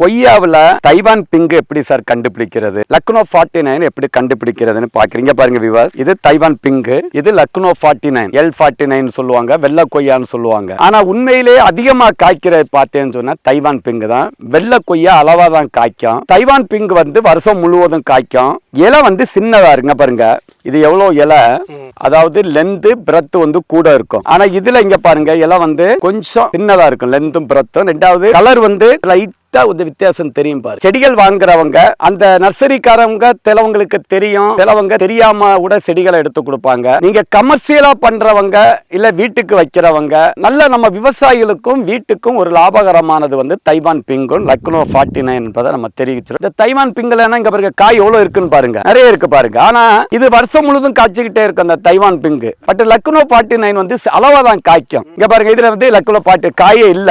கொய்யாவில் Taiwan pink எப்படி sir கண்டுபிடிக்கிறது? Lucknow forty nine எப்படி கண்டுபிடிக்கிறதுன்னு பாக்குறீங்க பாருங்க விவாஸ் இது தைவான் பிங்கு. இது Lucknow forty nine L forty nine சொல்லுவாங்க வெள்ளை கொய்யான்னு சொல்லுவாங்க. ஆனா உண்மையிலேயே அதிகமா காய்க்கிறது பார்த்தேன்னு சொன்னா தைவான் பிங்கு தான். வெள்ளை கொய்யா அளவா தான் காய்க்கும். தைவான் பிங்கு வந்து வருஷம் முழுவதும் காய்க்கும். இலை வந்து சின்னதா இருங்க பாருங்க. இது எவ்வளவு இலை? அதாவது லென்த் பிரெத் வந்து கூட இருக்கும். ஆனா இதுல இங்க பாருங்க இலை வந்து கொஞ்சம் சின்னதா இருக்கும். லென்த்தும் பிரெத்தும் ரெண்டாவது கலர் வந்து லைட் ஒரு வித்தியாசம் தெரியும் பாரு. செடிகள் வாங்குறவங்க அந்த நர்சரிக்காரவங்க சிலவங்களுக்கு தெரியும். சிலவங்க தெரியாம கூட செடிகளை எடுத்து கொடுப்பாங்க. நீங்க கமர்ஷியலா பண்றவங்க இல்ல வீட்டுக்கு வைக்கிறவங்க நல்ல நம்ம விவசாயிகளுக்கும் வீட்டுக்கும் ஒரு லாபகரமானது வந்து தைவான் பிங்கும் லக்னோ ஃபார்ட்டி நைன் என்பதை நம்ம தெரிவிச்சிடும் இந்த தைவான் பிங்குல இங்க பாருங்க காய் எவ்வளவு இருக்குன்னு பாருங்க. நிறைய இருக்கு பாருங்க. ஆனா இது வருஷம் முழுதும் காய்ச்சிக்கிட்டே இருக்கும் அந்த Taiwan pink. But Lucknow forty nine வந்து அளவாக தான் காய்க்கும். இங்க பாருங்க இதில் வந்து லக்னோ பாட்டு காயே இல்ல.